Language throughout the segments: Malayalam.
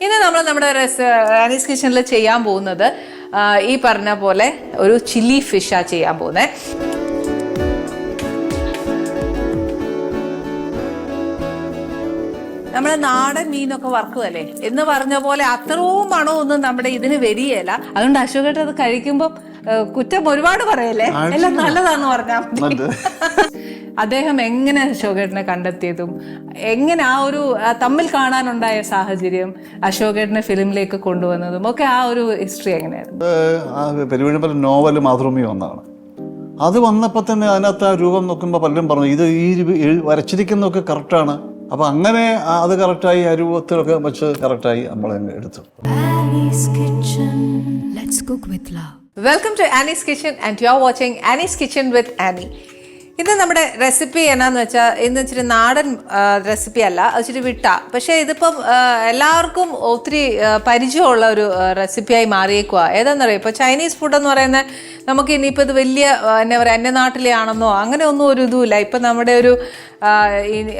ഇന്ന് നമ്മൾ നമ്മുടെ റാനീസ് കിച്ചണിൽ ചെയ്യാൻ പോകുന്നത് ഈ പറഞ്ഞ പോലെ ഒരു ചില്ലി ഫിഷാ ചെയ്യാൻ പോകുന്നത് നമ്മളെ നാടൻ മീനൊക്കെ വറക്കുമല്ലേ എന്ന് പറഞ്ഞ പോലെ അത്രയും മണമൊന്നും നമ്മുടെ ഇതിന് വരികയില്ല അതുകൊണ്ട് അശോകേട്ടത് കഴിക്കുമ്പോൾ കുറ്റം ഒരുപാട് പറയല്ലേ? എല്ലാം നല്ലതാന്ന് പറഞ്ഞാൽ മതി. അദ്ദേഹം എങ്ങനെ അശോകേട്ടനെ കണ്ടെത്തിയതും എങ്ങനെ ആ ഒരു തമ്മിൽ കാണാനുണ്ടായ സാഹചര്യം അശോകേട്ടനെ ഫിലിമിലേക്ക് കൊണ്ടുവന്നതും ഒക്കെ ആ ഒരു ഹിസ്റ്ററി എങ്ങനെയായിരുന്നു? പെരുവഴിപ്പല നോവൽ മാതൃഭൂമി ഒന്നാണ്. അത് വന്നപ്പോൾ തന്നെ അതിനകത്ത് ആ രൂപം നോക്കുമ്പോൾ പലരും പറഞ്ഞു ഇത് ഈ വരച്ചിരിക്കുന്നതൊക്കെ കറക്റ്റാണ് അപ്പോൾ അങ്ങനെ അത് കറക്റ്റായി ആ രൂപത്തിലൊക്കെ വെച്ച് കറക്റ്റായി നമ്മൾ എടുത്തു. Welcome to Annie's kitchen and you are watching Annie's kitchen with Annie ഇത് നമ്മുടെ റെസിപ്പി എന്നാന്ന് വെച്ചാൽ ഇന്ന് ഇച്ചിരി നാടൻ റെസിപ്പി അല്ല ഇച്ചിരി വിട്ട. പക്ഷേ ഇതിപ്പം എല്ലാവർക്കും ഒത്തിരി പരിചയമുള്ള ഒരു റെസിപ്പിയായി മാറിയേക്കുക ഏതെന്നറിയാം? ഇപ്പോൾ ചൈനീസ് ഫുഡ് എന്ന് പറയുന്നത് നമുക്ക് ഇനിയിപ്പോൾ ഇത് വലിയ എന്നാ പറയുക അന്യനാട്ടിലെ ആണെന്നോ അങ്ങനെ ഒന്നും ഒരു ഇതുമില്ല. ഇപ്പം നമ്മുടെ ഒരു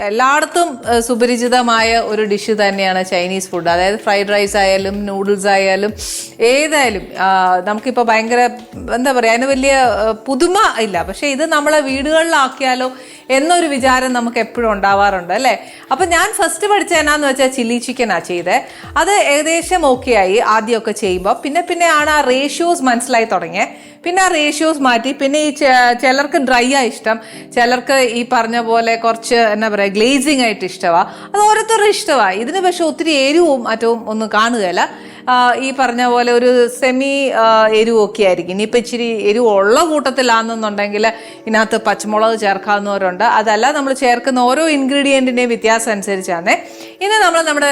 എല്ലായിടത്തും സുപരിചിതമായ ഒരു ഡിഷ് തന്നെയാണ് ചൈനീസ് ഫുഡ് അതായത് ഫ്രൈഡ് റൈസ് ആയാലും നൂഡിൽസ് ആയാലും ഏതായാലും നമുക്കിപ്പോൾ ഭയങ്കര എന്താ പറയുക അതിന് വലിയ പുതുമ ഇല്ല. പക്ഷേ ഇത് നമ്മളെ വീടുകളിലാക്കിയാലോ എന്നൊരു വിചാരം നമുക്ക് എപ്പോഴും ഉണ്ടാവാറുണ്ട് അല്ലേ? അപ്പം ഞാൻ ഫസ്റ്റ് പഠിച്ച എന്നാന്ന് വെച്ചാൽ ചില്ലി ചിക്കനാണ് ചെയ്തത് അത് ഏകദേശം ഓക്കെ ആയി ആദ്യമൊക്കെ ചെയ്യുമ്പോൾ പിന്നെ പിന്നെ ആണ് ആ റേഷ്യോസ് മനസ്സിലായി തുടങ്ങിയത് പിന്നെ ആ റേഷ്യോസ് മാറ്റി. പിന്നെ ഈ ചിലർക്ക് ഡ്രൈ ആയി ഇഷ്ടം. ചിലർക്ക് ഈ പറഞ്ഞ പോലെ കുറച്ച് എന്നാ പറയുക ഗ്ലേസിങ് ആയിട്ട് ഇഷ്ടമാണ് അത് ഓരോരുത്തരുടെ ഇഷ്ടമാണ് ഇതിന് പക്ഷെ ഒത്തിരി എരിവും മറ്റവും ഒന്നും കാണുകയില്ല. ഈ പറഞ്ഞ പോലെ ഒരു സെമി എരിവൊക്കെ ആയിരിക്കും. ഇനിയിപ്പോൾ ഇച്ചിരി എരിവ് ഉള്ള കൂട്ടത്തിലാണെന്നുണ്ടെങ്കിൽ ഇതിനകത്ത് പച്ചമുളക് ചേർക്കാവുന്നവരുണ്ട്. അതല്ല നമ്മൾ ചേർക്കുന്ന ഓരോ ഇൻഗ്രീഡിയന്റിന്റെയും വ്യത്യാസം അനുസരിച്ചാണ്. ഇന്ന് നമ്മൾ നമ്മുടെ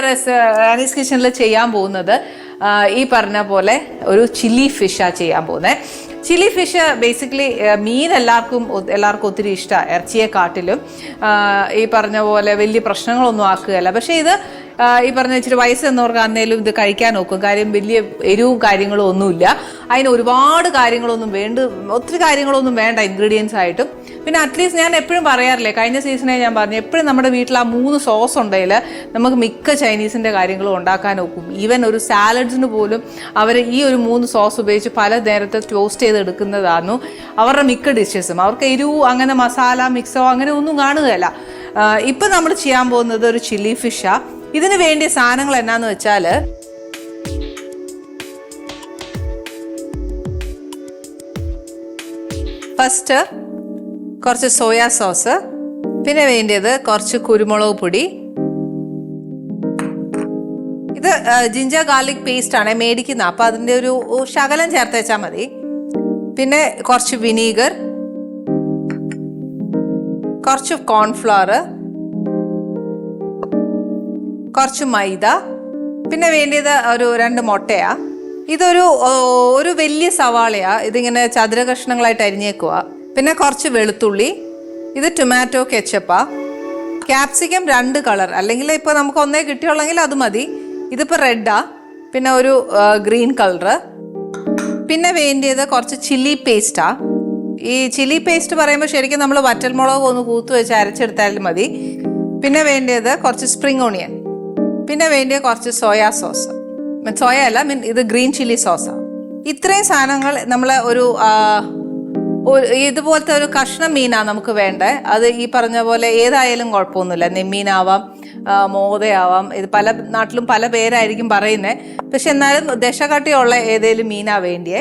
ആനീസ് കിച്ചണിൽ ചെയ്യാൻ പോകുന്നത് ഈ പറഞ്ഞ പോലെ ഒരു ചില്ലി ഫിഷാ ചെയ്യാൻ പോകുന്നത് ചില്ലി ഫിഷ് ബേസിക്കലി മീൻ എല്ലാവർക്കും എല്ലാവർക്കും ഒത്തിരി ഇഷ്ടമാണ് ഇറച്ചിയെക്കാട്ടിലും കാട്ടിലും. ഈ പറഞ്ഞ പോലെ വലിയ പ്രശ്നങ്ങളൊന്നും ആക്കുകയല്ല. പക്ഷേ ഇത് ഈ പറഞ്ഞ ഇച്ചിരി വയസ്സ് എന്നവർക്ക് അന്നേലും ഇത് കഴിക്കാൻ നോക്കും. കാര്യം വലിയ എരിവും കാര്യങ്ങളും ഒന്നുമില്ല. അതിന് ഒരുപാട് കാര്യങ്ങളൊന്നും വേണ്ട ഒത്തിരി കാര്യങ്ങളൊന്നും വേണ്ട ഇൻഗ്രീഡിയൻസ് ആയിട്ടും പിന്നെ അറ്റ്ലീസ്റ്റ് ഞാൻ എപ്പോഴും പറയാറില്ലേ കഴിഞ്ഞ സീസണെ ഞാൻ പറഞ്ഞു എപ്പോഴും നമ്മുടെ വീട്ടിൽ ആ മൂന്ന് സോസ് ഉണ്ടെങ്കിൽ നമുക്ക് മിക്ക ചൈനീസിന്റെ കാര്യങ്ങളും ഉണ്ടാക്കാൻ ഒക്കും ഈവൻ ഒരു സാലഡ്സിന് പോലും അവർ ഈ ഒരു മൂന്ന് സോസ് ഉപയോഗിച്ച് പല നേരത്തെ ടോസ്റ്റ് ചെയ്ത് എടുക്കുന്നതായിരുന്നു അവരുടെ മിക്ക ഡിഷസും അവർക്ക് എരിവ് അങ്ങനെ മസാല മിക്സോ അങ്ങനെ ഒന്നും കാണുകയല്ല. ഇപ്പം നമ്മൾ ചെയ്യാൻ പോകുന്നത് ഒരു ചില്ലി ഫിഷാണ് ഇതിന് വേണ്ടിയ സാധനങ്ങൾ എന്നാന്ന് വെച്ചാൽ ഫസ്റ്റ് കുറച്ച് സോയാ സോസ് പിന്നെ വേണ്ടിയത് കുറച്ച് കുരുമുളക് പൊടി. ഇത് ജിഞ്ചർ ഗാർലിക് പേസ്റ്റ് ആണ് മേടിക്കുന്നത് അപ്പൊ അതിന്റെ ഒരു ഒരു ശകലം ചേർത്ത് വെച്ചാൽ മതി. പിന്നെ കുറച്ച് വിനീഗർ കുറച്ച് കോൺഫ്ലവർ കുറച്ച് മൈദ പിന്നെ വേണ്ടിയത് ഒരു രണ്ട് മുട്ടയാ. ഇതൊരു ഒരു വലിയ സവാളയാ. ഇതിങ്ങനെ ചതുര കഷ്ണങ്ങളായിട്ട് അരിഞ്ഞേക്കുക പിന്നെ കുറച്ച് വെളുത്തുള്ളി ഇത് ടൊമാറ്റോ കെച്ചപ്പ ക്യാപ്സിക്കം രണ്ട് കളർ അല്ലെങ്കിൽ ഇപ്പോൾ നമുക്ക് ഒന്നേ കിട്ടിയുള്ളെങ്കിൽ അത് മതി. ഇതിപ്പോൾ റെഡാ പിന്നെ ഒരു ഗ്രീൻ കളറ് പിന്നെ വേണ്ടിയത് കുറച്ച് ചില്ലി പേസ്റ്റാ ഈ ചില്ലി പേസ്റ്റ് പറയുമ്പോൾ ശരിക്കും നമ്മൾ വറ്റൽമുളക് ഒന്ന് കൂത്ത് വെച്ച് അരച്ചെടുത്താലും മതി. പിന്നെ വേണ്ടിയത് കുറച്ച് സ്പ്രിംഗ് ഓണിയൻ പിന്നെ വേണ്ടിയ കുറച്ച് സോയാ സോസ് സോയ അല്ല മീൻ ഇത് ഗ്രീൻ ചില്ലി സോസാണ് ഇത്രയും സാധനങ്ങൾ നമ്മൾ ഒരു- ഇതുപോലത്തെ ഒരു കഷ്ണം മീനാണ് നമുക്ക് വേണ്ടത് അത് ഈ പറഞ്ഞ പോലെ ഏതായാലും കുഴപ്പമൊന്നുമില്ല. നെമ്മീനാവാം മോതയാവാം. ഇത് പല നാട്ടിലും പല പേരായിരിക്കും പറയുന്നത് പക്ഷെ എന്നാലും ദശകട്ടിയുള്ള ഏതേലും മീനാ വേണ്ടിയേ.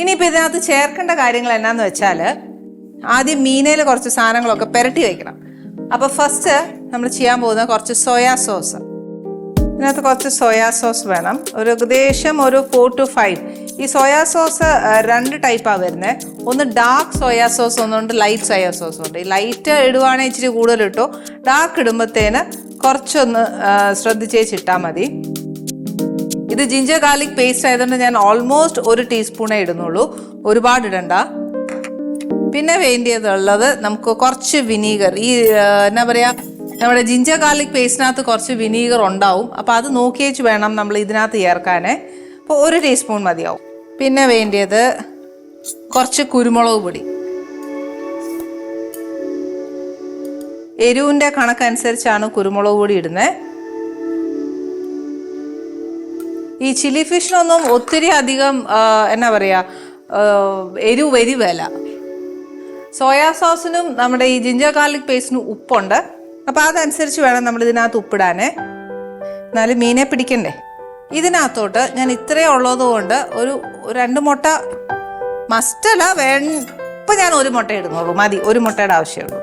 ഇനിയിപ്പോൾ ഇതിനകത്ത് ചേർക്കേണ്ട കാര്യങ്ങൾ എന്നാന്ന് വെച്ചാൽ ആദ്യം മീനയിൽ കുറച്ച് സാധനങ്ങളൊക്കെ പുരട്ടി വയ്ക്കണം അപ്പോൾ ഫസ്റ്റ് നമ്മൾ ചെയ്യാൻ പോകുന്നത് കുറച്ച് സോയാ സോസ്. ഇതിനകത്ത് കുറച്ച് സോയാ സോസ് വേണം. ഒരു ഏകദേശം ഒരു ഫോർ ടു ഫൈവ് ഈ സോയാ സോസ് രണ്ട് ടൈപ്പാണ് വരുന്നത് ഒന്ന് ഡാർക്ക് സോയാ സോസ് ഒന്നുണ്ട് ലൈറ്റ് സോയാ സോസ് ഉണ്ട്. ഈ ലൈറ്റ് ഇടുവാണെങ്കിൽ ഇച്ചിരി കൂടുതൽ ഇട്ടു. ഡാർക്ക് ഇടുമ്പോഴത്തേന് കുറച്ചൊന്ന് ശ്രദ്ധിച്ചേച്ച് ശ്രദ്ധിച്ചേച്ചിട്ടാൽ മതി. ഇത് ജിഞ്ചർ ഗാർലിക് പേസ്റ്റ് ആയതുകൊണ്ട് ഞാൻ ഓൾമോസ്റ്റ് ഒരു ടീസ്പൂണേ ഇടുന്നുള്ളൂ. ഒരുപാട് ഇടണ്ട. പിന്നെ വേണ്ടിയതുള്ളത് നമുക്ക് കുറച്ച് വിനീഗർ ഈ എന്നാ പറയാ നമ്മുടെ ജിഞ്ചർ ഗാർലിക് പേസ്റ്റിനകത്ത് കുറച്ച് വിനീഗർ ഉണ്ടാവും. അപ്പോൾ അത് നോക്കിയേച്ച് വേണം നമ്മൾ ഇതിനകത്ത് ചേർക്കാനേ. അപ്പോൾ ഒരു ടീസ്പൂൺ മതിയാവും. പിന്നെ വേണ്ടിയത് കുറച്ച് കുരുമുളക് പൊടി. എരിവിന്റെ കണക്കനുസരിച്ചാണ് കുരുമുളക് പൊടി ഇടുന്നത് ഈ ചില്ലി ഫിഷിനൊന്നും ഒത്തിരി അധികം എന്നാ പറയുക എരിവ് വരിവല്ല സോയാ സോസിനും നമ്മുടെ ഈ ജിഞ്ചർ ഗാർലിക് പേസ്റ്റിനും ഉപ്പുണ്ട്. അപ്പോൾ അതനുസരിച്ച് വേണം നമ്മൾ ഇതിനകത്ത് ഉപ്പിടാനേ. എന്നാലും മീനെ പിടിക്കണ്ടേ? ഇതിനകത്തോട്ട് ഞാൻ ഇത്രയേ ഉള്ളത് കൊണ്ട് ഒരു രണ്ട് മുട്ട മസ്റ്റല്ല വേ ഇപ്പം ഞാൻ ഒരു മുട്ട ഇടുന്നുള്ളൂ. മതി ഒരു മുട്ടയുടെ ആവശ്യമുള്ളൂ.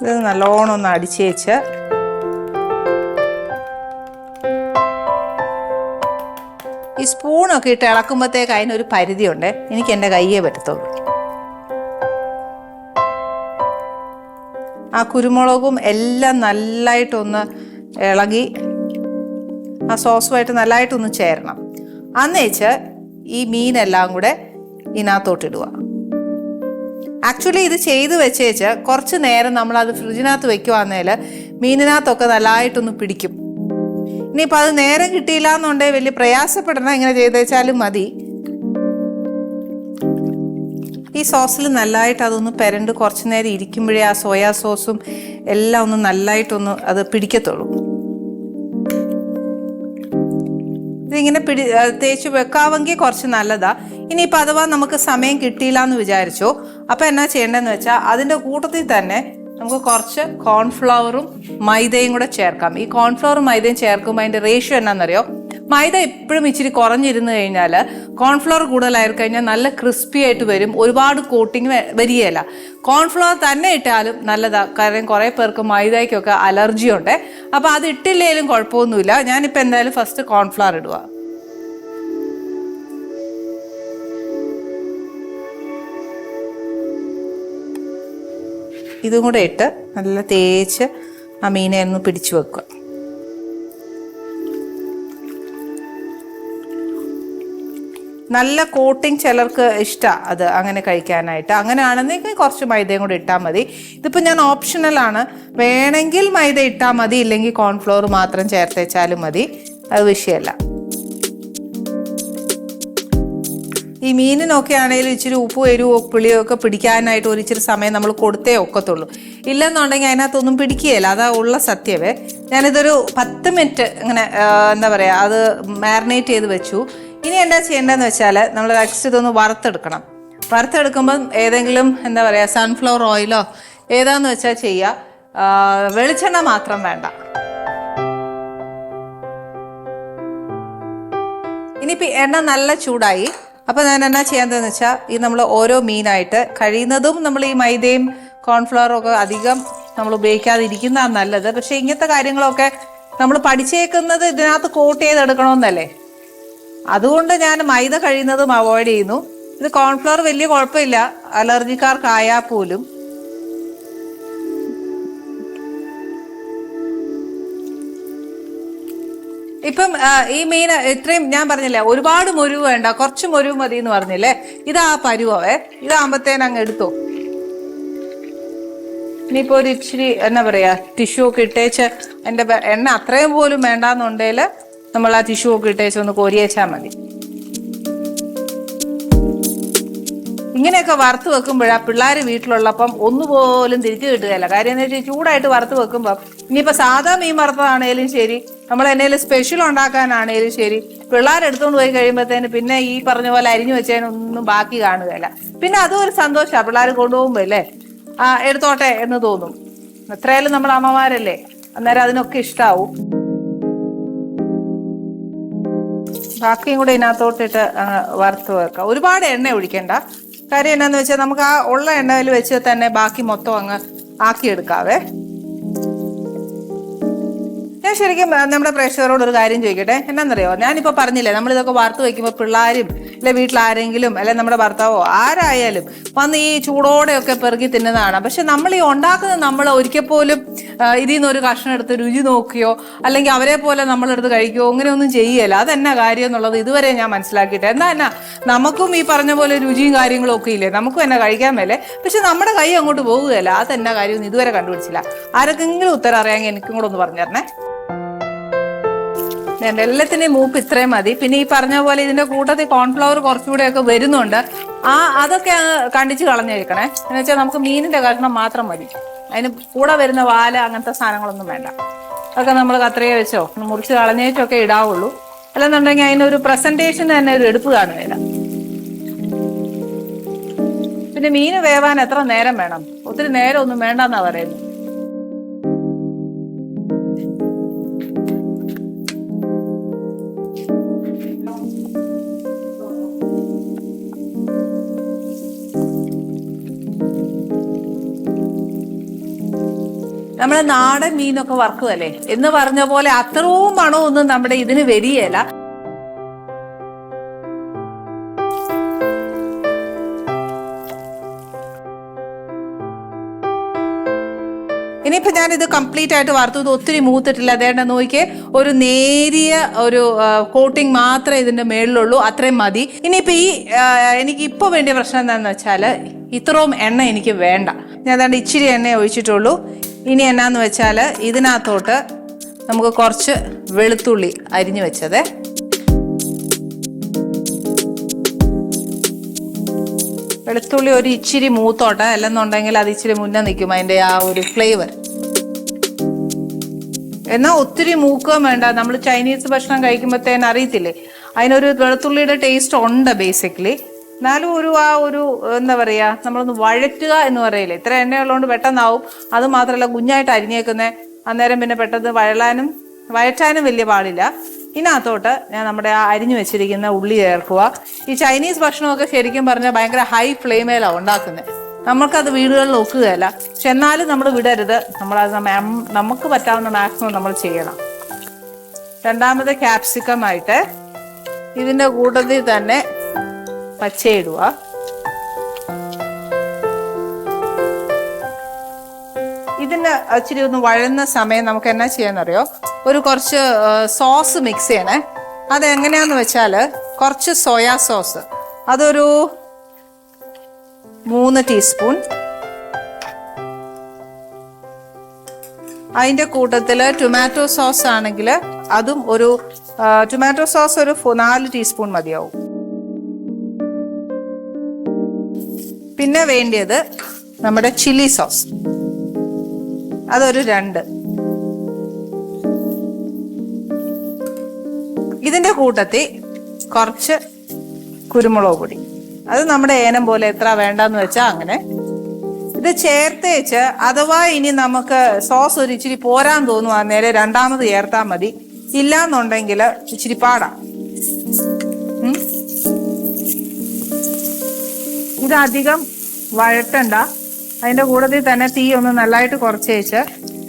ഇത് നല്ലോണം ഒന്ന് അടിച്ചേച്ച് ഈ സ്പൂണൊക്കെ ഇട്ട് ഇളക്കുമ്പോഴത്തേക്ക് അതിനൊരു പരിധിയുണ്ട്. എനിക്ക് എന്റെ കയ്യേ പറ്റത്തുള്ളൂ. ആ കുരുമുളകും എല്ലാം നല്ലതായിട്ടൊന്ന് ഇളകി ആ സോസുമായിട്ട് നല്ലതായിട്ടൊന്ന് ചേരണം. അന്നേച്ച് ഈ മീനെല്ലാം കൂടെ ഇതിനകത്തോട്ടിടുക. ആക്ച്വലി ഇത് ചെയ്ത് വെച്ചേച്ച് കുറച്ച് നേരം നമ്മൾ അത് ഫ്രിഡ്ജിനകത്ത് വെക്കുവാന്നേൽ മീനിനകത്തൊക്കെ നല്ലതായിട്ടൊന്ന് പിടിക്കും. ഇനിയിപ്പോൾ അത് നേരം കിട്ടിയില്ല എന്നുണ്ടെങ്കിൽ വലിയ പ്രയാസപ്പെടണം ഇങ്ങനെ ചെയ്ത് വെച്ചാലും മതി. ഈ സോസിൽ നല്ലതായിട്ട് അതൊന്ന് പെരണ്ട് കുറച്ച് നേരം ഇരിക്കുമ്പോഴേ ആ സോയാ സോസും എല്ലാം ഒന്ന് നല്ലതായിട്ടൊന്ന് അത് പിടിക്കത്തുള്ളൂ. ഇതിങ്ങനെ പിടി തേച്ച് വെക്കാമെങ്കിൽ കുറച്ച് നല്ലതാ. ഇനിയിപ്പോൾ അഥവാ നമുക്ക് സമയം കിട്ടിയില്ല എന്ന് വിചാരിച്ചു അപ്പോൾ എന്നാ ചെയ്യേണ്ടതെന്ന് വെച്ചാൽ അതിന്റെ കൂട്ടത്തിൽ തന്നെ നമുക്ക് കുറച്ച് കോൺഫ്ലവറും മൈദയും കൂടെ ചേർക്കാം. ഈ കോൺഫ്ലവറും മൈദയും ചേർക്കുമ്പോൾ അതിന്റെ റേഷ്യോ എന്നാണെന്നറിയോ മൈദ എപ്പോഴും ഇച്ചിരി കുറഞ്ഞിരുന്നു കഴിഞ്ഞാൽ കോൺഫ്ലവർ കൂടുതലായി കഴിഞ്ഞാൽ നല്ല ക്രിസ്പി ആയിട്ട് വരും. ഒരുപാട് കോട്ടിങ് വരികയില്ല. കോൺഫ്ലവർ തന്നെ ഇട്ടാലും നല്ലതാണ് കാരണം കുറേ പേർക്ക് മൈദയ്ക്കൊക്കെ അലർജി ഉണ്ട്. അപ്പോൾ അത് ഇട്ടില്ലെങ്കിലും കുഴപ്പമൊന്നുമില്ല. ഞാനിപ്പോൾ എന്തായാലും ഫസ്റ്റ് കോൺഫ്ലവർ ഇടുക. ഇതും കൂടെ ഇട്ട് നല്ല തേച്ച് ആ മീനെ ഒന്ന് പിടിച്ചു വെക്കുക. നല്ല കോട്ടിങ് ചിലർക്ക് ഇഷ്ടമാണ് അത് അങ്ങനെ കഴിക്കാനായിട്ട്. അങ്ങനെയാണെന്നെങ്കിൽ കുറച്ച് മൈദയും കൂടി ഇട്ടാൽ മതി. ഇതിപ്പോൾ ഞാൻ ഓപ്ഷണലാണ് വേണമെങ്കിൽ മൈദ ഇട്ടാൽ മതി ഇല്ലെങ്കിൽ കോൺഫ്ലോർ മാത്രം ചേർത്തേച്ചാലും മതി. അത് വിഷയമല്ല. ഈ മീനിനൊക്കെ ആണെങ്കിലും ഇച്ചിരി ഉപ്പും എരിവോ പുളിയോ ഒക്കെ പിടിക്കാനായിട്ട് ഒരു ഇച്ചിരി സമയം നമ്മൾ കൊടുത്തേ ഒക്കത്തുള്ളൂ. ഇല്ലെന്നുണ്ടെങ്കിൽ അതിനകത്തൊന്നും പിടിക്കുകയില്ല. അതാ ഉള്ള സത്യമേ. ഞാനിതൊരു പത്ത് മിനിറ്റ് ഇങ്ങനെ എന്താ പറയുക അത് മാരിനേറ്റ് ചെയ്ത് വെച്ചു. ഇനി എന്താ ചെയ്യേണ്ടതെന്ന് വെച്ചാൽ നമ്മൾ നെക്സ്റ്റ് ഇതൊന്ന് വറുത്തെടുക്കണം. വറുത്തെടുക്കുമ്പം ഏതെങ്കിലും എന്താ പറയുക സൺഫ്ലവർ ഓയിലോ ഏതാന്ന് വെച്ചാൽ ചെയ്യുക വെളിച്ചെണ്ണ മാത്രം വേണ്ട. ഇനിയിപ്പോൾ എണ്ണ നല്ല ചൂടായി. അപ്പോൾ ഞാൻ എന്നാ ചെയ്യേണ്ടതെന്ന് വെച്ചാൽ ഈ നമ്മൾ ഓരോ മീനായിട്ട് കഴിയുന്നതും നമ്മൾ ഈ മൈദയും കോൺഫ്ലവറും ഒക്കെ അധികം നമ്മൾ ഉപയോഗിക്കാതിരിക്കുന്നതാണ് നല്ലത്. പക്ഷേ ഇങ്ങനത്തെ കാര്യങ്ങളൊക്കെ നമ്മൾ പഠിച്ചേക്കുന്നത് ഇതിനകത്ത് കോട്ട് ചെയ്തെടുക്കണമെന്നല്ലേ അതുകൊണ്ട് ഞാൻ മൈദ കഴിയുന്നതും അവോയ്ഡ് ചെയ്യുന്നു. ഇത് കോൺഫ്ലവർ വലിയ കുഴപ്പമില്ല. അലർജിക്കാർക്കായാൽ പോലും. ഇപ്പം ഈ മീൻ ഇത്രയും ഞാൻ പറഞ്ഞില്ലേ ഒരുപാട് മുരുവ് വേണ്ട കുറച്ച് മുരുവ് മതി എന്ന് പറഞ്ഞില്ലേ? ഇതാ പരുവേ ഇതാകുമ്പത്തേന് അങ്ങ് എടുത്തു. ഇനിയിപ്പോ ഒരു ഇച്ചിരി എന്നാ പറയാ ടിഷ്യൂ ഒക്കെ ഇട്ടേച്ച് എന്റെ എണ്ണ അത്രയും പോലും വേണ്ടാന്നുണ്ടെങ്കിൽ നമ്മൾ ആ ടിഷ്യൂ ഒക്കെ ഇട്ടേച്ച് ഒന്ന് കോരിയേച്ചാൽ മതി. ഇങ്ങനെയൊക്കെ വറുത്ത് വെക്കുമ്പോഴാ പിള്ളേർ വീട്ടിലുള്ളപ്പം ഒന്നുപോലും തിരിച്ചു കിട്ടുകയില്ല. കാര്യം എന്ന് വെച്ചാൽ ചൂടായിട്ട് വറുത്ത് വെക്കുമ്പോൾ ഇനിയിപ്പോൾ സാധാ മീൻ വറുത്തതാണേലും ശരി നമ്മൾ എന്തെങ്കിലും സ്പെഷ്യൽ ഉണ്ടാക്കാനാണേലും ശരി പിള്ളേർ എടുത്തുകൊണ്ട് പോയി കഴിയുമ്പോഴത്തേന് പിന്നെ ഈ പറഞ്ഞ പോലെ അരിഞ്ഞു വെച്ചതിനൊന്നും ബാക്കി കാണുകയില്ല. പിന്നെ അതും ഒരു സന്തോഷമാണ് പിള്ളേർ കൊണ്ടുപോകുമ്പോൾ അല്ലേ? ആ എടുത്തോട്ടെ എന്ന് തോന്നും. എത്രയായാലും നമ്മൾ അമ്മമാരല്ലേ? അന്നേരം അതിനൊക്കെ ഇഷ്ടാവും. ബാക്കിയും കൂടെ ഇതിനകത്തോട്ടിട്ട് വറുത്ത് വെക്കാം. ഒരുപാട് എണ്ണ ഒഴിക്കണ്ട. കാര്യം എന്നാന്ന് വെച്ചാൽ നമുക്ക് ആ ഉള്ള എണ്ണയിൽ വെച്ച് തന്നെ ബാക്കി മൊത്തം അങ്ങ് ആക്കിയെടുക്കാവേ. ഞാൻ ശരിക്കും നമ്മുടെ പ്രേക്ഷകരോട് ഒരു കാര്യം ചോദിക്കട്ടെ? എന്നാന്നറിയോ? ഞാനിപ്പോൾ പറഞ്ഞില്ലേ നമ്മളിതൊക്കെ വാർത്ത വയ്ക്കുമ്പോൾ പിള്ളേരും അല്ലെ വീട്ടിൽ ആരെങ്കിലും അല്ലെ നമ്മുടെ ഭർത്താവോ ആരായാലും വന്ന് ഈ ചൂടോടെയൊക്കെ പെറുക്കി തിന്നുന്നതാണ്. പക്ഷെ നമ്മൾ ഈ ഉണ്ടാക്കുന്നത് നമ്മൾ ഒരിക്കൽ പോലും ഇതിൽ നിന്ന് ഒരു കഷ്ണം എടുത്ത് രുചി നോക്കിയോ അല്ലെങ്കിൽ അവരെ പോലെ നമ്മളെടുത്ത് കഴിക്കുകയോ അങ്ങനെയൊന്നും ചെയ്യല്ല. അതെന്നാ കാര്യം എന്നുള്ളത് ഇതുവരെ ഞാൻ മനസ്സിലാക്കിയിട്ട് എന്താ എന്നാ നമുക്കും ഈ പറഞ്ഞ പോലെ രുചിയും കാര്യങ്ങളും ഒക്കെ ഇല്ലേ? നമുക്കും എന്നെ കഴിക്കാൻ മേലെ. പക്ഷെ നമ്മുടെ കൈ അങ്ങോട്ട് പോവുകയല്ല. അതെന്നാ കാര്യം ഇതുവരെ കണ്ടുപിടിച്ചില്ല. ആരൊക്കെങ്കിലും ഉത്തരം അറിയാമെങ്കിൽ എനിക്കും കൂടെ ഒന്ന് പറഞ്ഞു തരണേ. ഞാൻ എല്ലാത്തിന്റെയും മൂപ്പ് ഇത്രയും മതി. പിന്നെ ഈ പറഞ്ഞ പോലെ ഇതിന്റെ കൂട്ടത്തിൽ കോൺഫ്ലവർ കുറച്ചുകൂടെ ഒക്കെ വരുന്നുണ്ട്. ആ അതൊക്കെ കണ്ടിച്ച് കളഞ്ഞേക്കണേ എന്ന് വെച്ചാൽ നമുക്ക് മീനിന്റെ കഷ്ണം മാത്രം മതി. അതിന് കൂടെ വരുന്ന വാല അങ്ങനത്തെ സാധനങ്ങളൊന്നും വേണ്ട. അതൊക്കെ നമ്മൾ കത്രിക വെച്ചോ മുറിച്ച് കളഞ്ഞേച്ചൊക്കെ ഇടാവുള്ളൂ. അല്ലെന്നുണ്ടെങ്കിൽ അതിനൊരു പ്രസന്റേഷൻ തന്നെ ഒരു എടുപ്പ് കാണുകയില്ല പിന്നെ മീന് വേവാൻ എത്ര നേരം വേണം? ഒത്തിരി നേരം ഒന്നും വേണ്ടെന്നാ പറയുന്നത്. നമ്മൾ നാടൻ മീനൊക്കെ വറക്കുമല്ലേ എന്ന് പറഞ്ഞ പോലെ അത്രയും മണമൊന്നും നമ്മുടെ ഇതിന് വരികയില്ല ഇനിയിപ്പോ ഞാനിത് കംപ്ലീറ്റ് ആയിട്ട് വറുത്തത് ഒത്തിരി മൂത്തിട്ടില്ല. അതേണ്ട നോക്കിയേ. ഒരു നേരിയ ഒരു കോട്ടിങ് മാത്രമേ ഇതിന്റെ മേളിലുള്ളൂ. അത്രയും മതി. ഇനിയിപ്പോ ഈ എനിക്ക് ഇപ്പോൾ വേണ്ടിയ പ്രശ്നം എന്താണെന്ന് വെച്ചാൽ ഇത്രയും എണ്ണ എനിക്ക് വേണ്ട. ഞാൻ അതാണ്ട് ഇച്ചിരി എണ്ണ ഒഴിച്ചിട്ടുള്ളൂ. ഇനി എന്നാന്ന് വെച്ചാൽ ഇതിനകത്തോട്ട് നമുക്ക് കുറച്ച് വെളുത്തുള്ളി അരിഞ്ഞു വെച്ചത്. വെളുത്തുള്ളി ഒരു ഇച്ചിരി മൂത്തോട്ടെ അല്ലെന്നുണ്ടെങ്കിൽ അത് ഇച്ചിരി മുന്നേ നിൽക്കും അതിന്റെ ആ ഒരു ഫ്ലേവർ. എന്നാൽ ഒത്തിരി മൂക്കുകയും വേണ്ട നമ്മൾ ചൈനീസ് ഭക്ഷണം കഴിക്കുമ്പോഴത്തേന് അറിയത്തില്ലേ? അതിനൊരു വെളുത്തുള്ളിയുടെ ടേസ്റ്റ് ഉണ്ട് ബേസിക്കലി. എന്നാലും ഒരു ആ ഒരു എന്താ പറയുക നമ്മളൊന്ന് വഴറ്റുക എന്ന് പറയില്ലേ? ഇത്ര എണ്ണ ഉള്ളതുകൊണ്ട് പെട്ടെന്നാവും. അത് മാത്രമല്ല കുഞ്ഞായിട്ട് അരിഞ്ഞേക്കുന്നേ അന്നേരം പിന്നെ പെട്ടെന്ന് വഴലാനും വഴറ്റാനും വലിയ പാടില്ല. ഇതിനകത്തോട്ട് ഞാൻ നമ്മുടെ ആ അരിഞ്ഞു വെച്ചിരിക്കുന്ന ഉള്ളി ചേർക്കുക. ഈ ചൈനീസ് ഭക്ഷണമൊക്കെ ശരിക്കും പറഞ്ഞാൽ ഭയങ്കര ഹൈ ഫ്ലെയിമേലാണ് ഉണ്ടാക്കുന്നത് നമുക്കത് വീടുകളിൽ ഒക്കുകയല്ല. പക്ഷെ എന്നാലും നമ്മൾ വിടരുത്. നമ്മളത് നമുക്ക് പറ്റാവുന്ന മാക്സിമം നമ്മൾ ചെയ്യണം. രണ്ടാമത് ക്യാപ്സിക്കം ആയിട്ട് ഇതിന്റെ കൂട്ടത്തിൽ തന്നെ പച്ചയിടുക. ഇതിന് ഇച്ചിരി ഒന്ന് വഴുന്ന സമയം നമുക്ക് എന്നാ ചെയ്യാന്നറിയോ? ഒരു കുറച്ച് സോസ് മിക്സ് ചെയ്യണേ. അത് എങ്ങനെയാന്ന് വെച്ചാൽ കുറച്ച് സോയാ സോസ്. അതൊരു മൂന്ന് ടീസ്പൂൺ. അതിന്റെ കൂട്ടത്തിൽ ടൊമാറ്റോ സോസ് ആണെങ്കിൽ അതും ഒരു ടൊമാറ്റോ സോസ് ഒരു നാല് ടീസ്പൂൺ മതിയാവും. പിന്നെ വേണ്ടിയത് നമ്മുടെ ചില്ലി സോസ്. അതൊരു രണ്ട്. ഇതിന്റെ കൂട്ടത്തിൽ കുറച്ച് കുരുമുളക് പൊടി. അത് നമ്മുടെ ഏനം പോലെ എത്ര വേണ്ടെന്ന് വെച്ചാൽ അങ്ങനെ. ഇത് ചേർത്ത് വെച്ച് അഥവാ ഇനി നമുക്ക് സോസ് ഒരു ഇച്ചിരി പോരാൻ തോന്നുവാ നേരെ രണ്ടാമത് ചേർത്താൽ മതി. ഇല്ലാന്നുണ്ടെങ്കിൽ ഇച്ചിരി പാടാം. ഇതധികം വഴട്ടണ്ട. അതിന്റെ കൂട്ടത്തിൽ തന്നെ തീ ഒന്ന് നല്ലതായിട്ട് കുറച്ച് വെച്ച്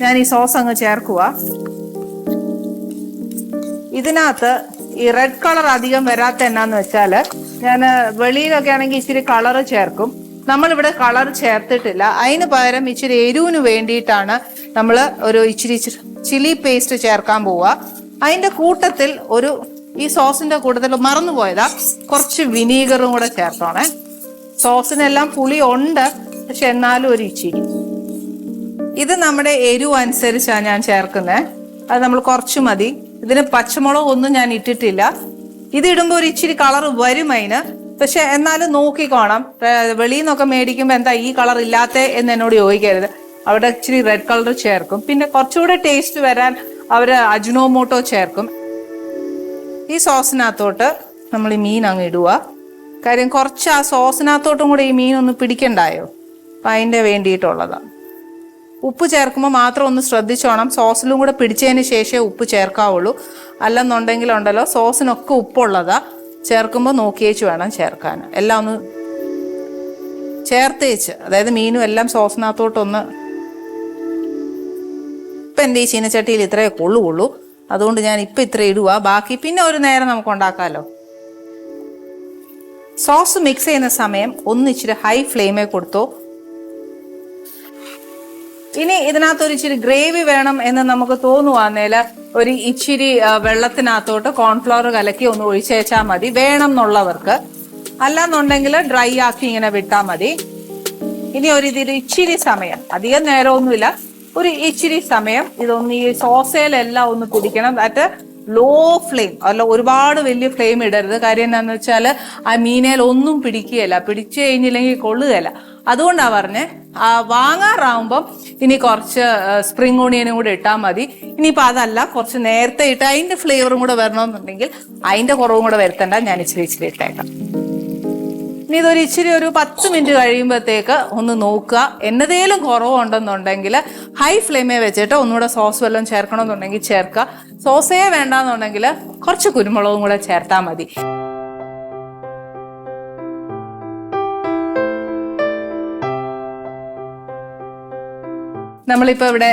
ഞാൻ ഈ സോസ് അങ്ങ് ചേർക്കുക ഇതിനകത്ത് ഈ റെഡ് കളർ അധികം വരാത്ത എന്നാന്ന് വെച്ചാൽ ഞാൻ വെളിയിലൊക്കെ ആണെങ്കിൽ ഇച്ചിരി കളർ ചേർക്കും. നമ്മളിവിടെ കളർ ചേർത്തിട്ടില്ല. അതിന് പകരം ഇച്ചിരി എരിവിന് വേണ്ടിയിട്ടാണ് നമ്മൾ ഒരു ഇച്ചിരി ചില്ലി പേസ്റ്റ് ചേർക്കാൻ പോവുക. അതിന്റെ കൂട്ടത്തിൽ ഒരു ഈ സോസിന്റെ കൂട്ടത്തിൽ മറന്നു പോയതാ കുറച്ച് വിനീഗറും കൂടെ ചേർത്തോണേ. സോസിനെല്ലാം പുളി ഉണ്ട് പക്ഷെ എന്നാലും ഒരു ഇച്ചിരി ഇത് നമ്മുടെ എരിവ് അനുസരിച്ചാണ് ഞാൻ ചേർക്കുന്നത് അത് നമ്മൾ കുറച്ച് മതി. ഇതിന് പച്ചമുളക് ഒന്നും ഞാൻ ഇട്ടിട്ടില്ല. ഇത് ഇടുമ്പോൾ ഒരു ഇച്ചിരി കളർ വരും അതിന്. പക്ഷെ എന്നാലും നോക്കിക്കോണം. വെളിയിൽ നിന്നൊക്കെ മേടിക്കുമ്പോൾ എന്താ ഈ കളർ ഇല്ലാത്ത എന്ന് എന്നോട് ചോദിക്കരുത്. അവിടെ ഇച്ചിരി റെഡ് കളർ ചേർക്കും. പിന്നെ കുറച്ചുകൂടെ ടേസ്റ്റ് വരാൻ അവർ അജിനോമോട്ടോ ചേർക്കും. ഈ സോസിനകത്തോട്ട് നമ്മൾ ഈ മീൻ അങ്ങ് ഇടുക കാര്യം കുറച്ച് ആ സോസിനകത്തോട്ടും കൂടെ ഈ മീൻ ഒന്ന് പിടിക്കണ്ടായോ? അപ്പം അതിന്റെ വേണ്ടിയിട്ടുള്ളതാണ് ഉപ്പ് ചേർക്കുമ്പോൾ മാത്രം ഒന്ന് ശ്രദ്ധിച്ചോണം. സോസിലും കൂടെ പിടിച്ചതിന് ശേഷമേ ഉപ്പ് ചേർക്കാവുള്ളൂ. അല്ലെന്നുണ്ടെങ്കിലുണ്ടല്ലോ സോസിനൊക്കെ ഉപ്പുള്ളതാ. ചേർക്കുമ്പോൾ നോക്കിയേച്ച് വേണം ചേർക്കാൻ എല്ലാം ഒന്ന് ചേർത്തേച്ച്. അതായത് മീനും എല്ലാം സോസിനകത്തോട്ടൊന്ന് ഇപ്പം എന്റെ ഈ ചീനച്ചട്ടിയിൽ ഇത്രയേ കൊള്ളുകയുള്ളൂ അതുകൊണ്ട് ഞാൻ ഇപ്പം ഇത്ര ഇടുക ബാക്കി പിന്നെ ഒരു നേരം നമുക്ക് ഉണ്ടാക്കാമല്ലോ സോസ് മിക്സ് ചെയ്യുന്ന സമയം ഒന്നിച്ചിരി ഹൈ ഫ്ലെയിമേ കൊടുത്തു. ഇനി ഇതിനകത്ത് ഒരു ഇച്ചിരി ഗ്രേവി വേണം എന്ന് നമുക്ക് തോന്നുവാന്നേൽ ഒരു ഇച്ചിരി വെള്ളത്തിനകത്തോട്ട് കോൺഫ്ലവർ കലക്കി ഒന്ന് ഒഴിച്ചേച്ചാൽ മതി. വേണം എന്നുള്ളവർക്ക്. അല്ലാന്നുണ്ടെങ്കിൽ ഡ്രൈ ആക്കി ഇങ്ങനെ വിട്ടാൽ മതി. ഇനി ഒരു ഇതിൽ ഇച്ചിരി സമയം അധികം നേരമൊന്നുമില്ല. ഒരു ഇച്ചിരി സമയം ഇതൊന്ന് ഈ സോസയിലെല്ലാം ഒന്ന് പിടിക്കണം ദാറ്റ് ലോ ഫ്ലെയിം അല്ല ഒരുപാട് വലിയ ഫ്ലെയിം ഇടരുത്. കാര്യം എന്താണെന്ന് വെച്ചാൽ ആ മീനേൽ ഒന്നും പിടിക്കുകയില്ല. പിടിച്ചു കഴിഞ്ഞില്ലെങ്കിൽ കൊള്ളുകയില്ല. അതുകൊണ്ടാണ് പറഞ്ഞത് വാങ്ങാറാവുമ്പം ഇനി കുറച്ച് സ്പ്രിംഗ് ഓണിയനും കൂടെ ഇട്ടാൽ മതി. ഇനിയിപ്പോൾ അതല്ല കുറച്ച് നേരത്തെ ഇട്ട് അതിന്റെ ഫ്ലേവറും കൂടെ വരണമെന്നുണ്ടെങ്കിൽ അതിന്റെ കുറവും കൂടെ വരുത്തണ്ട. ഞാൻ ഇച്ചിരി ഇച്ചിരി ഇട്ടേക്കാം. ഇനി ഇതൊരു ഇച്ചിരി ഒരു പത്ത് മിനിറ്റ് കഴിയുമ്പോഴത്തേക്ക് ഒന്ന് നോക്കുക. എന്നതേലും കുറവുണ്ടെന്നുണ്ടെങ്കിൽ ഹൈ ഫ്ലെയിമേ വെച്ചിട്ട് ഒന്നുകൂടെ സോസ് വല്ലതും ചേർക്കണമെന്നുണ്ടെങ്കിൽ ചേർക്കുക. സോസേ വേണ്ടാന്നുണ്ടെങ്കിൽ കുറച്ച് കുരുമുളകും കൂടെ ചേർത്താൽ മതി. നമ്മളിപ്പോൾ ഇവിടെ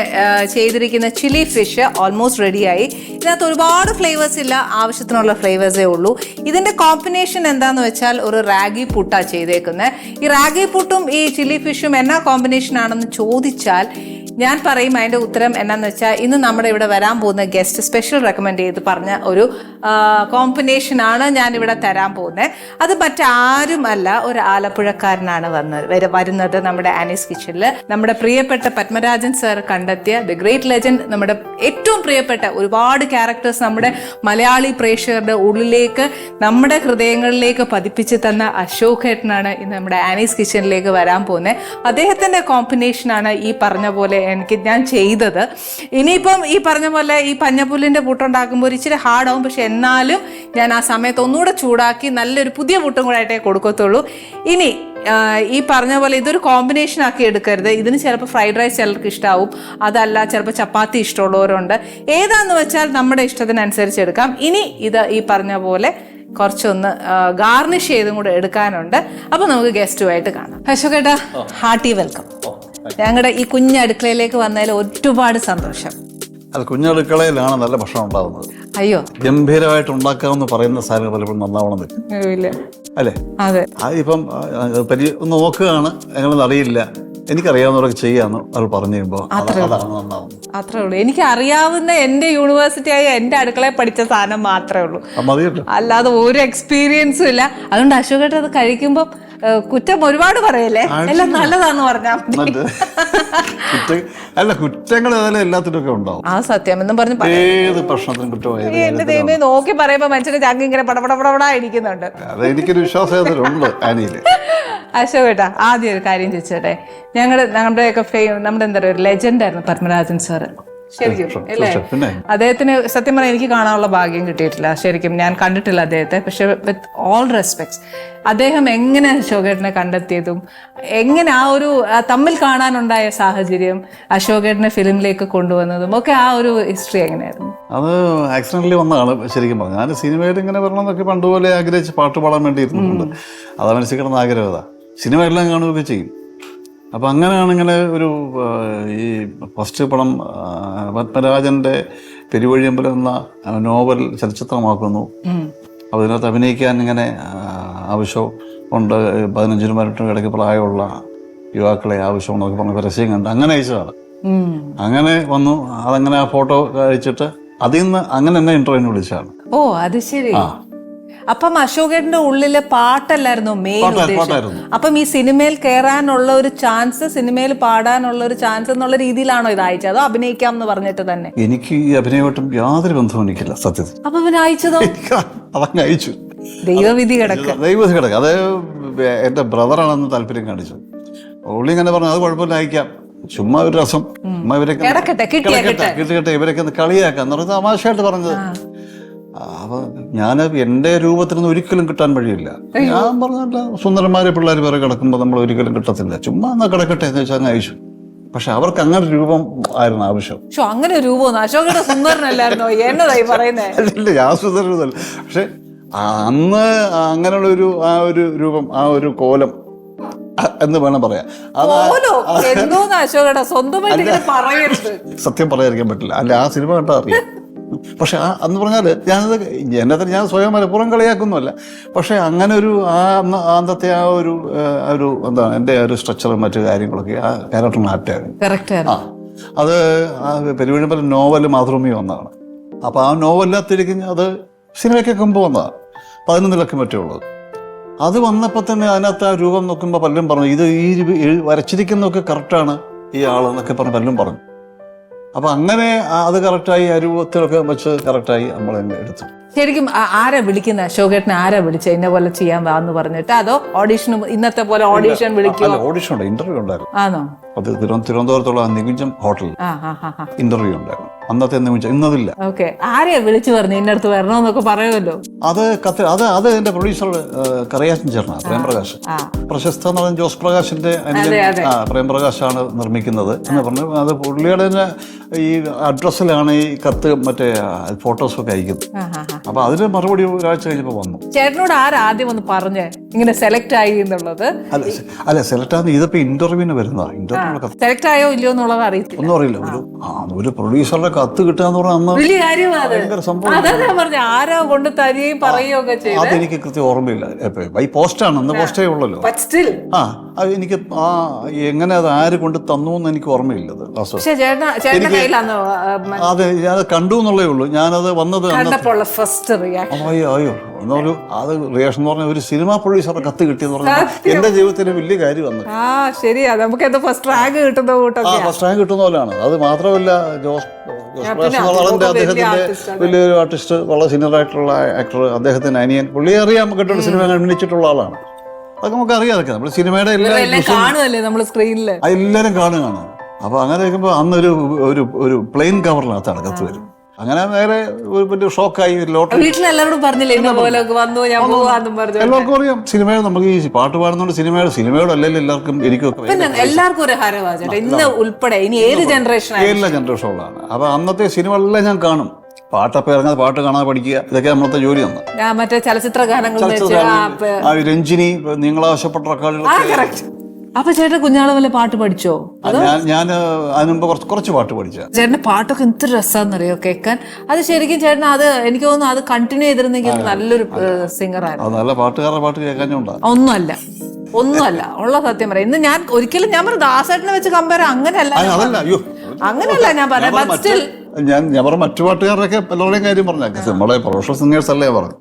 ചെയ്തിരിക്കുന്ന ചില്ലി ഫിഷ് ഓൾമോസ്റ്റ് റെഡിയായി ഇതിനകത്ത് ഒരുപാട് ഫ്ലേവേഴ്സ് ഇല്ല ആവശ്യത്തിനുള്ള ഫ്ലേവേഴ്സേ ഉള്ളൂ. ഇതിന്റെ കോമ്പിനേഷൻ എന്താന്ന് വെച്ചാൽ ഒരു റാഗി പുട്ടാണ് ചെയ്തേക്കുന്നത് ഈ റാഗി പുട്ടും ഈ ചില്ലി ഫിഷും എന്നാ കോമ്പിനേഷൻ ആണെന്ന് ചോദിച്ചാൽ ഞാൻ പറയും അതിന്റെ ഉത്തരം എന്നാന്ന് വെച്ചാൽ ഇന്ന് നമ്മുടെ ഇവിടെ വരാൻ പോകുന്ന ഗസ്റ്റ് സ്പെഷ്യൽ റെക്കമെൻഡ് ചെയ്ത് പറഞ്ഞ ഒരു കോമ്പിനേഷൻ ആണ് ഞാൻ ഇവിടെ തരാൻ പോകുന്നത് അത് മറ്റാരും അല്ല ഒരു ആലപ്പുഴക്കാരനാണ് വന്നത് വരുന്നത് നമ്മുടെ ആനീസ് കിച്ചണിൽ നമ്മുടെ പ്രിയപ്പെട്ട പത്മരാജൻ സർ കണ്ടെത്തിയ ദി ഗ്രേറ്റ് ലെജൻഡ് നമ്മുടെ ഏറ്റവും പ്രിയപ്പെട്ട ഒരുപാട് ക്യാരക്ടേഴ്സ് നമ്മുടെ മലയാളി പ്രേക്ഷകരുടെ ഉള്ളിലേക്ക് നമ്മുടെ ഹൃദയങ്ങളിലേക്ക് പതിപ്പിച്ച് തന്ന അശോക് ഏട്ടനാണ് ഇന്ന് നമ്മുടെ ആനീസ് കിച്ചണിലേക്ക് വരാൻ പോകുന്നത് അദ്ദേഹത്തിന്റെ കോമ്പിനേഷനാണ് ഈ പറഞ്ഞ പോലെ എനിക്ക് ഞാൻ ചെയ്തത്. ഇനിയിപ്പം ഈ പറഞ്ഞ പോലെ ഈ പഞ്ഞപ്പുല്ലിന്റെ പുട്ടുണ്ടാക്കുമ്പോൾ ഇച്ചിരി ഹാർഡാവും. പക്ഷെ എന്നാലും ഞാൻ ആ സമയത്ത് ഒന്നുകൂടെ ചൂടാക്കി നല്ലൊരു പുതിയ പുട്ടും കൂടെ ആയിട്ടേ കൊടുക്കത്തുള്ളൂ. ഇനി ഈ പറഞ്ഞ പോലെ ഇതൊരു കോമ്പിനേഷൻ ആക്കി എടുക്കരുത്. ഇതിന് ചിലപ്പോൾ ഫ്രൈഡ് റൈസ് ചിലർക്ക് ഇഷ്ടമാവും അതല്ല ചിലപ്പോൾ ചപ്പാത്തി ഇഷ്ടമുള്ളവരുണ്ട്. ഏതാന്ന് വെച്ചാൽ നമ്മുടെ ഇഷ്ടത്തിനനുസരിച്ച് എടുക്കാം. ഇനി ഇത് ഈ പറഞ്ഞ പോലെ കുറച്ചൊന്ന് ഗാർണിഷ് ചെയ്തും കൂടെ എടുക്കാനുണ്ട്. അപ്പൊ നമുക്ക് ഗസ്റ്റുമായിട്ട് കാണാം. അശോകേട്ടാ ഹാർട്ടി വെൽക്കം ഞങ്ങളുടെ ഈ കുഞ്ഞ് അടുക്കളയിലേക്ക് വന്നതിൽ ഒരുപാട് സന്തോഷം. അത് കുഞ്ഞടുക്കളയിലാണ് നല്ല ഭക്ഷണം ഉണ്ടാകുന്നത് അയ്യോ. ഗംഭീരമായിട്ട് ഉണ്ടാക്കാമെന്ന് പറയുന്ന സാധനങ്ങൾ പലപ്പോഴും നന്നാവണമെന്നില്ല അല്ലേ? അതെ. ഇപ്പം പരി ഒന്ന് നോക്കുകയാണ് എങ്ങനെയൊന്നും അറിയില്ല. എനിക്കറിയാവുന്നവരൊക്കെ ചെയ്യാന്ന് അവർ പറഞ്ഞു കഴിയുമ്പോൾ അത്രേ ഉള്ളൂ. എനിക്ക് അറിയാവുന്ന എന്റെ യൂണിവേഴ്സിറ്റി ആയ എന്റെ അടുക്കളയിൽ പഠിച്ച സാധനം മാത്രമേ ഉള്ളൂ. അല്ലാതെ ഒരു എക്സ്പീരിയൻസും ഇല്ല. അതുകൊണ്ട് അശോകേട്ടത് കഴിക്കുമ്പോൾ കുറ്റം ഒരുപാട് പറയല്ലേ? എല്ലാം നല്ലതാന്ന് പറഞ്ഞാൽ എന്നിട്ട് അല്ല കുറ്റങ്ങൾ എല്ലാത്തിനൊക്കെ എല്ലാത്തിനും ഒക്കെ ഉണ്ടാവും. ആ സത്യം. എന്നും പറഞ്ഞു പറ- ഏത് പ്രശ്നത്തിനും കുറ്റമായത് എന്റെ ദൈവമേ നോക്കി പറയുമ്പോ മനുഷ്യന്റെ ചങ്ങ ഇങ്ങനെ പടപടപടപടാ ഇരിക്കുന്നുണ്ട് അത് എനിക്കൊരു വിശ്വാസത്തിലുണ്ട് അശോക് അശോകേട്ടാ ആദ്യം ഒരു കാര്യം ചോദിച്ചോട്ടെ നമ്മുടെ നമ്മുടെയൊക്കെ ഫെയിം നമ്മുടെ എന്താ പറയുക ഒരു ലെജൻഡ് ആയിരുന്നു പത്മരാജൻ സാറ് ശരിക്കും അല്ലേ? അദ്ദേഹത്തിന് സത്യം പറഞ്ഞാൽ എനിക്ക് കാണാനുള്ള ഭാഗ്യം കിട്ടിയിട്ടില്ല ശരിക്കും. ഞാൻ കണ്ടിട്ടില്ല അദ്ദേഹത്തെ പക്ഷെ വിത്ത് ഓൾ റെസ്പെക്ട്സ് അദ്ദേഹം എങ്ങനെ അശോകേട്ടനെ കണ്ടെത്തിയതും എങ്ങനെ ആ ഒരു തമ്മിൽ കാണാനുണ്ടായ സാഹചര്യം അശോകേട്ടനെ ഫിലിമിലേക്ക് കൊണ്ടുവന്നതും ഒക്കെ ആ ഒരു ഹിസ്റ്ററി എങ്ങനെയായിരുന്നു? അത് ആക്സിഡന്റലി വന്നതാണ് ശരിക്കും പറഞ്ഞു ഞാൻ സിനിമയിൽ ഇങ്ങനെ വരണമെന്നൊക്കെ പണ്ടുപോലെ ആഗ്രഹിച്ച് പാട്ട് പാടാൻ വേണ്ടി ഇരുന്നിട്ടുണ്ട്. അതാ മനസ്സിൽ കിടന്ന ആഗ്രഹത സിനിമ എല്ലാം കാണുകയൊക്കെ ചെയ്യും. അപ്പം അങ്ങനെയാണെങ്കിൽ ഒരു ഈ ഫസ്റ്റ് പടം പത്മരാജന്റെ പെരുവഴിയമ്പലം എന്ന നോവൽ ചലച്ചിത്രമാക്കുന്നു. അതിനകത്ത് അഭിനയിക്കാൻ ഇങ്ങനെ ആവശ്യം ഉണ്ട്. പതിനഞ്ചിനും പതിനെട്ടിനും ഇടയ്ക്ക് പ്രായമുള്ള യുവാക്കളെ ആവശ്യമുണ്ടെന്നൊക്കെ പറഞ്ഞ പരസ്യം കണ്ട് അങ്ങനെ അയച്ചതാണ്. അങ്ങനെ വന്നു. അതങ്ങനെ ആ ഫോട്ടോ അയച്ചിട്ട് അതിൽ നിന്ന് അങ്ങനെ എന്നെ ഇന്റർവ്യൂ വിളിച്ചാണ് ഓ അത് ശരി. അപ്പം അശോകേട്ടന്റെ ഉള്ളിലെ പാട്ടല്ലായിരുന്നു മെയിൻ ഉദ്ദേശം. അപ്പം ഈ സിനിമയിൽ കയറാനുള്ള ഒരു ചാൻസ് സിനിമയിൽ പാടാനുള്ള ഒരു ചാൻസ് എന്നുള്ള രീതിയിലാണോ ഇത് അയച്ചത്? അതോ അഭിനയിക്കാം എന്ന് പറഞ്ഞിട്ട് തന്നെ? എനിക്ക് ഈ അഭിനയമായിട്ടും യാതൊരു ബന്ധവും എനിക്കില്ല സത്യത്തിൽ. അപ്പൊ അവൻ അയച്ചതോ? അതങ്ങ് അയച്ചു. ദൈവവിധി കിടക്ക. ദൈവവിധി കിടക്ക. അത് എന്റെ ബ്രദറാണെന്ന് താല്പര്യം കാണിച്ചു. ഉള്ളി ഇങ്ങനെ പറഞ്ഞു അത് കുഴപ്പമില്ല അയക്കാം. ചുമ്മാ ഒരു രസം. ഇവരൊക്കെ കിടക്കട്ടെ, കിട്ടിയാ കിടക്കട്ടെ, കിട്ടട്ടെ ഇവരൊക്കെ ഒന്ന് കളിയാക്കാം എന്ന് പറഞ്ഞാൽ തമാശയായിട്ട് പറഞ്ഞത്. അപ്പൊ ഞാൻ എന്റെ രൂപത്തിനൊന്നും ഒരിക്കലും കിട്ടാൻ വഴിയില്ല. ഞാൻ പറഞ്ഞല്ല സുന്ദരന്മാരെ പിള്ളേർ വേറെ കിടക്കുമ്പോൾ നമ്മൾ ഒരിക്കലും കിട്ടത്തില്ല. ചുമ്മാ എന്നാ കിടക്കട്ടെ എന്ന് വെച്ചാൽ അങ്ങ് അയച്ചു പക്ഷെ അവർക്ക് അങ്ങനെ രൂപം ആയിരുന്നു ആവശ്യം. അങ്ങനെ രൂപം അശോകയുടെ സുന്ദരനല്ലായിരുന്നോ? എന്നതായി ഞാൻ സുന്ദരനല്ല. പക്ഷെ അന്ന് അങ്ങനെയുള്ള ഒരു ആ ഒരു രൂപം ആ ഒരു കോലം എന്ന് വേണം പറയാ അശോകയുടെ സ്വന്തമായിട്ട് സത്യം പറയാതിരിക്കാൻ പറ്റില്ല. അല്ല ആ സിനിമ കണ്ടാ അറിയാം. പക്ഷെ ആ എന്ന് പറഞ്ഞാൽ ഞാനത് എന്നെ തന്നെ ഞാൻ സ്വയം മലപ്പുറം കളിയാക്കുന്നുമല്ല പക്ഷേ അങ്ങനെ ഒരു ആ അന്ന് ആ അന്നത്തെ ആ ഒരു ഒരു എന്താണ് എന്റെ ഒരു സ്ട്രക്ചറും മറ്റു കാര്യങ്ങളൊക്കെ ആ ക്യാരക്ടർ ആപ്റ്റായിരുന്നു ആ അത് ആ പെരുവഴിമ്പലം നോവൽ മാതൃഭൂമി വന്നതാണ് അപ്പോൾ ആ നോവലിനകത്തിരിക്കും അത് സിനിമയ്ക്കൊക്കെ മുമ്പ് വന്നതാണ് പതിനൊന്നിലൊക്കെ മറ്റേ ഉള്ളത്. അത് വന്നപ്പോൾ തന്നെ അതിനകത്ത് ആ രൂപം നോക്കുമ്പോൾ പലരും പറഞ്ഞു ഇത് ഈ വരച്ചിരിക്കുന്നതൊക്കെ കറക്റ്റാണ് ഈ ആളെന്നൊക്കെ പറഞ്ഞ് പലരും പറഞ്ഞു. അപ്പം അങ്ങനെ അത് കറക്റ്റായി ആ രൂപത്തിലൊക്കെ വെച്ച് കറക്റ്റായി നമ്മൾ എടുത്തു. ശരിക്കും ആരാ വിളിക്കുന്ന അശോകേട്ടനെ ആരാ വിളിച്ച? ഇന്ന പോലെ ചെയ്യാൻ വാന്ന് പറഞ്ഞിട്ട് അതോ ഓഡീഷന് ഇന്നത്തെ പോലെ ഓഡീഷൻ ഓഡീഷൻ ഓഡിഷൻ ഉണ്ട് ഇന്റർവ്യൂ ഉണ്ടായിരുന്നു. ആണോ? അത് തിരുവ- തിരുവനന്തപുരത്തുള്ള നികുഞ്ചം ആ ഇന്റർവ്യൂ ഉണ്ടായിരുന്നു. അന്നത്തെ നികുഞ്ചം ഇന്നതില്ല. ആരെയാ വിളിച്ചു പറഞ്ഞു ഇന്നടുത്ത് വരണമെന്നൊക്കെ പറയുമല്ലോ. അത് കത്ത് അത് അത് എന്റെ പ്രൊഡ്യൂസർ കറിയാച്ചൻ ചേർന്ന പ്രേംപ്രകാശ്. പ്രശസ്ത നടൻ ജോസ് പ്രകാശിന്റെ. പ്രേംപ്രകാശാണ് നിർമ്മിക്കുന്നത് എന്ന് പറഞ്ഞു. അത് പുള്ളിയുടെ തന്നെ ഈ അഡ്രസ്സിലാണ് ഈ കത്ത് മറ്റേ ഫോട്ടോസൊക്കെ അയക്കുന്നത്. അപ്പൊ അതിന് മറുപടി ഒരാഴ്ച കഴിഞ്ഞപ്പോ വന്നു. ചേട്ടനോട് ആരാദ്യം ഒന്ന് പറഞ്ഞേ? ഇങ്ങനെ സെലക്ട് ആയി എന്നുള്ളത്. അല്ല അല്ല സെലക്ട് ആകുന്ന ഇതിപ്പോ ഇന്റർവ്യൂവിന് വരുന്നതാ. ഇന്റർവ്യൂ സെലക്ട് ആയോ ഇല്ലയോ എന്നുള്ളത് അറിയത്തില്ല. ഒന്നും അറിയില്ല. ഒരു ഒരു പ്രൊഡ്യൂസറുടെ കത്ത് കിട്ടുക എന്ന് പറഞ്ഞാൽ വലിയ കാര്യമാണ് ആരോ കൊണ്ട് തരികയും പറയുകയും ഒക്കെ ചെയ്ത്? അതെനിക്ക് കൃത്യം ഓർമ്മയില്ല. എപ്പോ പോസ്റ്റ് പോസ്റ്റാണ് അന്ന് പോസ്റ്റേ ഉള്ളല്ലോ. ആ. അത് എനിക്ക് ആ എങ്ങനെ അത് ആര് കൊണ്ട് തന്നു എന്ന് എനിക്ക് ഓർമ്മയില്ല അത്. ഞാൻ കണ്ടു എന്നുള്ളേ ഉള്ളൂ. ഞാനത് വന്നത് അന്ന് കണ്ടപ്പോൾ ഫസ്റ്റ് റിയാക്ഷൻ അയ്യോ അയ്യോ എന്നൊരു അത് റിയാക്ഷൻ എന്ന് പറഞ്ഞ ഒരു സിനിമ പ്രൊഡ്യൂസറുടെ കത്ത് കിട്ടിയെന്ന് പറഞ്ഞാൽ എന്റെ ജീവിതത്തിന് വലിയ കാര്യം വന്നു ശരിയാ നമുക്ക് എന്താ ഫസ്റ്റ് റാങ്ക് കിട്ടുന്ന ആ ഫസ്റ്റ് റാങ്ക് കിട്ടുന്ന പോലെയാണ്. അത് മാത്രമല്ല ജോസ് അദ്ദേഹത്തിന്റെ വലിയൊരു ആർട്ടിസ്റ്റ് വളരെ സീനിയർ ആയിട്ടുള്ള ആക്ടർ അദ്ദേഹത്തിന് അനിയൻ പുള്ളിയെ അറിയാം കേട്ടൊരു സിനിമ അഭിനയിച്ചിട്ടുള്ള ആളാണ്. അതൊക്കെ നമുക്ക് അറിയാം അതൊക്കെ. നമ്മൾ സിനിമയുടെ എല്ലാ എല്ലാം കാണുമല്ലേ നമ്മൾ സ്ക്രീനിൽ ആ എല്ലാവരും കാണുകയാണ്. അപ്പൊ അങ്ങനെ ഇരിക്കുമ്പോൾ അന്ന് ഒരു ഒരു പ്ലെയിൻ കവറിനകത്താണ് കത്ത് വരും. അങ്ങനെ നേരെ ഒരു വലിയ ഷോക്കായി ഒരു ലോട്ടറി വീട്ടിലെല്ലാവരോടും പറഞ്ഞില്ലേ എല്ലാവർക്കും അറിയാം. സിനിമയുടെ നമുക്ക് ഈ പാട്ട് പാടുന്നോണ്ട് സിനിമയുടെ സിനിമയോട് അല്ലല്ലോ എല്ലാവർക്കും പിന്നെ എല്ലാവർക്കും ഒരു ഹരവാ ചേട്ടാ. ഇന്ന് ഉൾപ്പെടെ ഇനി ഏത് ജനറേഷൻ എല്ലാ ജനറേഷനുള്ളതാണ് അപ്പൊ അന്നത്തെ സിനിമകളെല്ലാം ഞാൻ കാണും. പാട്ടൊക്കെ ഇറങ്ങാതെ പാട്ട് കാണാതെ പഠിക്കുക ഇതൊക്കെ നമ്മളത്തെ ജോലി തന്നെ. മറ്റേ ചലച്ചിത്ര ഗാനങ്ങൾ വെച്ച് ആ, പ- ആ രഞ്ജിനി നിങ്ങളാവശ്യപ്പെട്ട ആ അപ്പൊ ചേട്ടൻ കുഞ്ഞാളെ വല്ല പാട്ട് പഠിച്ചോ? ഞാൻ ഞാൻ അതിന് മുമ്പ് കുറച്ച് കുറച്ച് പാട്ട് പഠിച്ച. ചേട്ടന്റെ പാട്ടൊക്കെ എന്ത് രസാന്നറിയോ കേൾക്കാൻ അത് ശരിക്കും ചേട്ടൻ അത് എനിക്ക് തോന്നുന്നു അത് കണ്ടിന്യൂ ചെയ്തിരുന്നെങ്കിൽ നല്ലൊരു സിംഗർ ആയിരുന്നു. അത് നല്ല പാട്ടുകാരുടെ പാട്ട് കേൾക്കാഞ്ഞുകൊണ്ടാണ് ഒന്നുമല്ല. ഒന്നുമല്ല. ഉള്ള സത്യം പറയാം. ഇന്ന് ഞാൻ ഒരിക്കലും ഞാൻ പറഞ്ഞു ദാസേട്ടനെ വെച്ച് കമ്പയർ അങ്ങനെയല്ല ഞാൻ അതല്ല. അയ്യോ. അങ്ങനെയല്ല ഞാൻ പറയാം ബട്ട് സ്റ്റിൽ ഞാൻ ഞാൻ പറഞ്ഞ മറ്റു പാട്ടുകാരുടെയൊക്കെ പലരുടെയും കാര്യം പറഞ്ഞേക്കാം നമ്മളെ പ്രൊഫഷണൽ സിംഗേഴ്സ് അല്ലേ പറഞ്ഞു